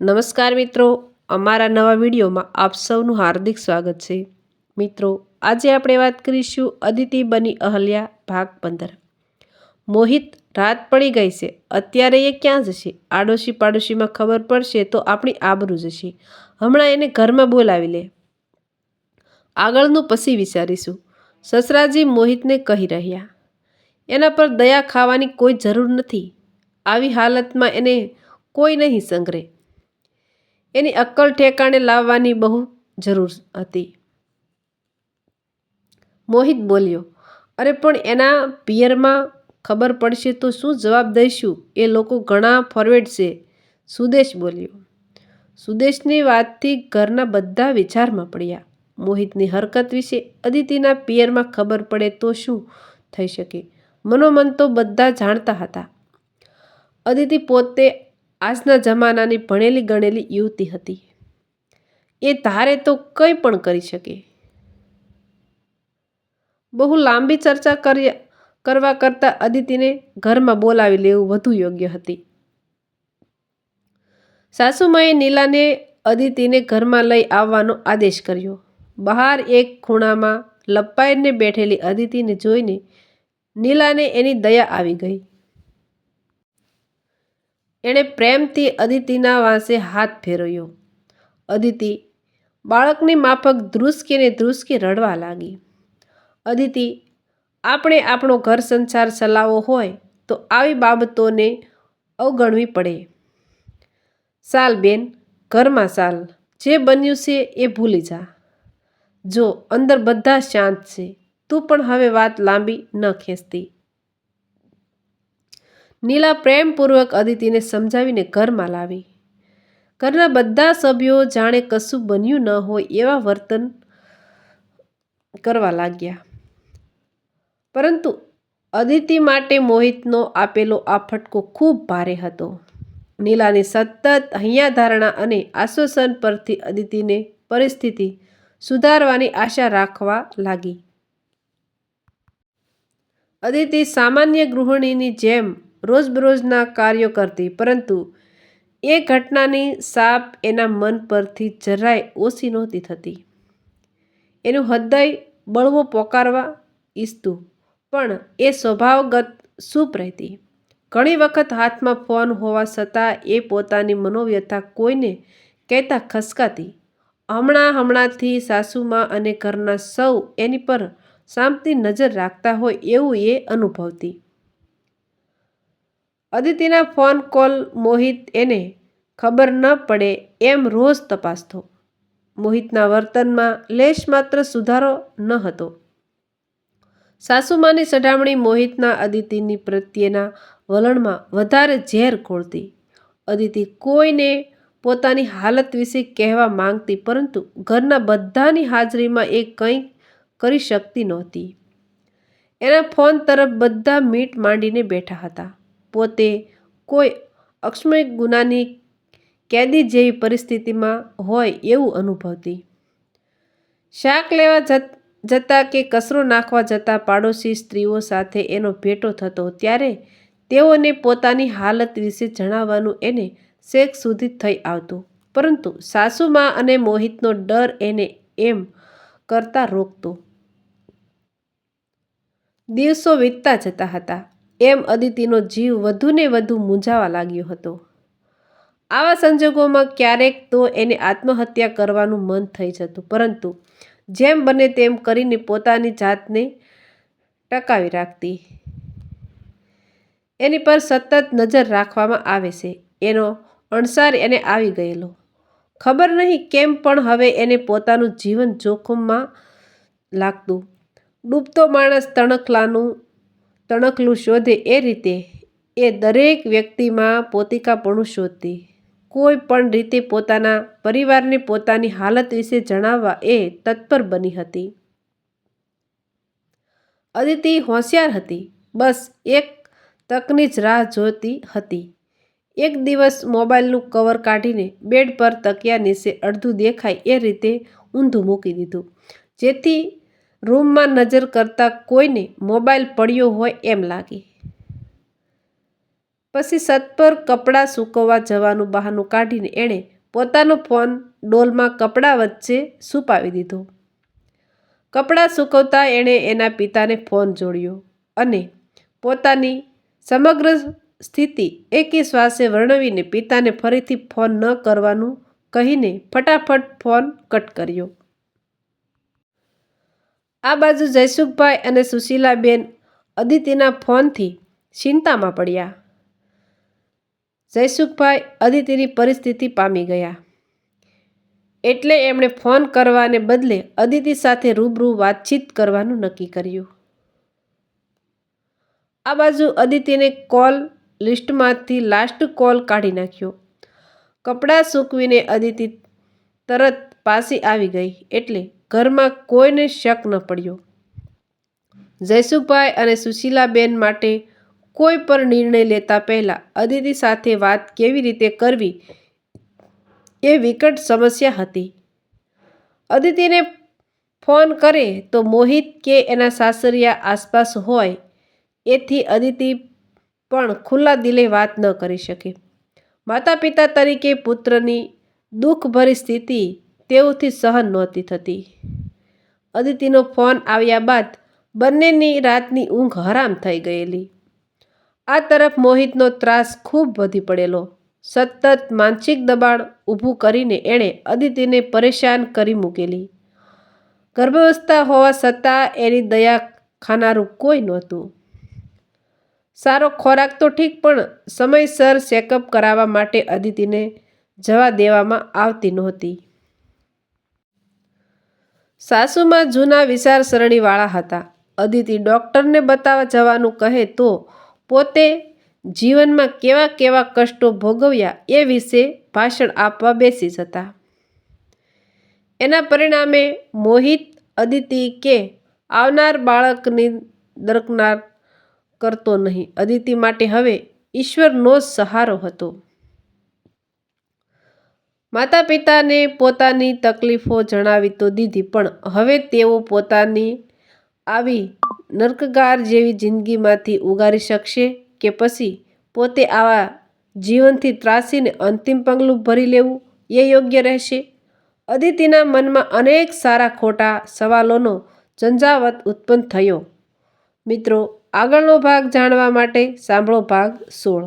નમસ્કાર મિત્રો, અમારા નવા વિડીયોમાં આપ સૌનું હાર્દિક સ્વાગત છે. મિત્રો, આજે આપણે વાત કરીશું અદિતિ બની અહલ્યા ભાગ પંદર. મોહિત રાત પડી ગઈ છે, અત્યારે એ ક્યાં જશે? આડોશી પાડોશીમાં ખબર પડશે તો આપણી આબરૂ જશે. હમણાં એને ઘરમાં બોલાવી લે. આગળનું પછી વિચારીશું. સસરાજી મોહિતને કહી રહ્યા, એના પર દયા ખાવાની કોઈ જરૂર નથી. આવી હાલતમાં એને કોઈ નહીં સંગ્રહે એની અક્કલ ઠેકાણે લાવવાની બહુ જરૂર હતી. મોહિત બોલ્યો, અરે, પણ એના પિયરમાં ખબર પડશે તો શું જવાબ દઈશું? એ લોકો ઘણા ફોરવેડ છે. સુદેશ બોલ્યો, સુદેશની વાતથી ઘરના બધા વિચારમાં પડ્યા. મોહિતની હરકત વિશે અદિતિના પિયરમાં ખબર પડે તો શું થઈ શકે? મનોમન તો બધા જાણતા હતા. અદિતિ પોતે આજના જમાનાની ભણેલી ગણેલી યુવતી હતી. એ ધારે તો કંઈ પણ કરી શકે. બહુ લાંબી ચર્ચા કર્યા, કરવા કરતાં અદિતિને ઘરમાં બોલાવી લેવું વધુ યોગ્ય હતી. સાસુમાએ નીલાને અદિતિને ઘરમાં લઈ આવવાનો આદેશ કર્યો. બહાર એક ખૂણામાં લપાઈને બેઠેલી અદિતિને જોઈને નીલાને એની દયા આવી ગઈ. એણે પ્રેમથી અદિતિના વાંસે હાથ ફેરવ્યો. અદિતિ બાળકની માફક ધ્રુસકીને ધ્રુસકી રડવા લાગી. અદિતિ, આપણે આપણો ઘર સંસાર ચલાવવો હોય તો આવી બાબતોને અવગણવી પડે. સાલ બેન, ઘરમાં સાલ. જે બન્યું છે એ ભૂલી જા. જો અંદર બધા શાંત છે, તું પણ હવે વાત લાંબી ન ખેંચતી. નીલા પ્રેમપૂર્વક અદિતિને સમજાવીને ઘરમાં લાવી. ઘરના બધા સભ્યો જાણે કશું બન્યું ન હોય એવા વર્તન કરવા લાગ્યા. પરંતુ અદિતિ માટે મોહિતનો આપેલો આ ફટકો ખૂબ ભારે હતો. નીલાની સતત હૈયા ધારણા અને આશ્વાસન પરથી અદિતિને પરિસ્થિતિ સુધારવાની આશા રાખવા લાગી. અદિતિ સામાન્ય ગૃહિણીની જેમ રોજબરોજના કાર્યો કરતી, પરંતુ એ ઘટનાની સાપ એના મન પરથી જરાય ઓછી નહોતી થતી. એનું હૃદય બળવો પોકારવા ઈચ્છતું, પણ એ સ્વભાવગત સૂપ રહેતી. ઘણી વખત હાથમાં ફોન હોવા છતાં એ પોતાની મનોવ્યથા કોઈને કહેતા ખસકાતી. હમણાં હમણાંથી સાસુમાં અને ઘરના સૌ એની પર સામતી નજર રાખતા હોય એવું એ અનુભવતી. અદિતિના ફોન કોલ મોહિત એને ખબર ન પડે એમ રોજ તપાસતો. મોહિતના વર્તનમાં લેશ માત્ર સુધારો ન હતો. સાસુમાની સડામણી મોહિતના અદિતિની પ્રત્યેના વલણમાં વધારે ઝેર ખોળતી. અદિતિ કોઈને પોતાની હાલત વિશે કહેવા માંગતી પરંતુ ઘરના બધાની હાજરીમાં એ કંઈ કરી શકતી નહોતી. એના ફોન તરફ બધા મીટ માંડીને બેઠા હતા. પોતે કોઈ અક્ષમય ગુનાની કેદી જેવી પરિસ્થિતિમાં હોય એવું અનુભવતી. શાક લેવા જત, જતાં કે કચરો નાખવા જતાં પાડોશી સ્ત્રીઓ સાથે એનો ભેટો થતો ત્યારે તેઓને પોતાની હાલત વિશે જણાવવાનું એને શેક સુધી થઈ આવતું. પરંતુ સાસુમાં અને મોહિતનો ડર એને એમ કરતા રોકતો. દિવસો વીતતા જતા હતા. એમ અદિતિનો જીવ વધુને વધુ મૂંઝાવા લાગ્યો હતો. આવા સંજોગોમાં ક્યારેક તો એને આત્મહત્યા કરવાનું મન થઈ જતું, પરંતુ જેમ બને તેમ કરીને પોતાની જાતને ટકાવી રાખતી. એની પર સતત નજર રાખવામાં આવે છે. એનો અણસાર એને આવી ગયેલો. ખબર નહીં કેમ પણ હવે એને પોતાનું જીવન જોખમમાં લાગતું. ડૂબતો માણસ તણખલાનું તણખલું શોધે એ રીતે એ દરેક વ્યક્તિમાં પોતિકાપણું શોધતી. કોઈ પણ રીતે પોતાના પરિવારને પોતાની હાલત વિશે જણાવવા એ તત્પર બની હતી. અદિતિ હોશિયાર હતી. બસ એક તકની જ રાહ જોતી હતી. એક દિવસ મોબાઈલનું કવર કાઢીને બેડ પર તકિયા નીચે અડધું દેખાય એ રીતે ઊંધું મૂકી દીધું. જેથી રૂમમાં નજર કરતાં કોઈને મોબાઈલ પડ્યો હોય એમ લાગે. પછી સતપર કપડાં સૂકવવા જવાનું બહાનું કાઢીને એણે પોતાનો ફોન ડોલમાં કપડાં વચ્ચે છુપાવી દીધો. કપડાં સૂકવતા એણે એના પિતાને ફોન જોડ્યો અને પોતાની સમગ્ર સ્થિતિ એકે શ્વાસે વર્ણવીને પિતાને ફરીથી ફોન ન કરવાનું કહીને ફટાફટ ફોન કટ કર્યો. આ બાજુ જયસુખભાઈ અને સુશીલાબેન અદિતિના ફોનથી ચિંતામાં પડ્યા. જયસુખભાઈ અદિતિની પરિસ્થિતિ પામી ગયા. એટલે એમણે ફોન કરવાને બદલે અદિતિ સાથે રૂબરૂ વાતચીત કરવાનું નક્કી કર્યું. આ બાજુ અદિતિને કોલ લિસ્ટમાંથી લાસ્ટ કોલ કાઢી નાખ્યો. કપડાં સૂકવીને અદિતિ તરત પાસી આવી ગઈ એટલે ઘરમાં કોઈને શક ન પડ્યો. જયસુભાઈ અને સુશીલાબેન માટે કોઈ પણ નિર્ણય લેતા પહેલાં અદિતિ સાથે વાત કેવી રીતે કરવી એ વિકટ સમસ્યા હતી. અદિતિને ફોન કરે તો મોહિત કે એના સાસરિયા આસપાસ હોય એથી અદિતિ પણ ખુલ્લા દિલે વાત ન કરી શકે. માતા પિતા તરીકે પુત્રની દુઃખભરી સ્થિતિ તેઓથી સહન નહોતી થતી. અદિતિનો ફોન આવ્યા બાદ બંનેની રાતની ઊંઘ હરામ થઈ ગયેલી. આ તરફ મોહિતનો ત્રાસ ખૂબ વધી પડેલો. સતત માનસિક દબાણ ઊભું કરીને એણે અદિતિને પરેશાન કરી મૂકેલી. ગર્ભાવસ્થા હોવા છતાં એની દયા ખાનારું કોઈ નહોતું. સારો ખોરાક તો ઠીક, પણ સમયસર ચેકઅપ કરાવવા માટે અદિતિને જવા દેવામાં આવતી નહોતી. સાસુમાં જૂના વિચારસરણીવાળા હતા. અદિતિ ડૉક્ટરને બતાવવા જવાનું કહે તો પોતે જીવનમાં કેવા કેવા કષ્ટો ભોગવ્યા એ વિશે ભાષણ આપવા બેસી જતા. એના પરિણામે મોહિત, અદિતિ કે આવનાર બાળકની દરકનાર કરતો નહીં. અદિતિ માટે હવે ઈશ્વરનો જ સહારો હતો. માતા પિતાને પોતાની તકલીફો જણાવી તો દીધી, પણ હવે તેઓ પોતાની આવી નર્કગાર જેવી જિંદગીમાંથી ઉગારી શકશે કે પછી પોતે આવા જીવનથી ત્રાસીને અંતિમ પગલું ભરી લેવું એ યોગ્ય રહેશે? અદિતિના મનમાં અનેક સારા ખોટા સવાલોનો ઝંઝાવત ઉત્પન્ન થયો. મિત્રો, આગળનો ભાગ જાણવા માટે સાંભળો ભાગ સોળ.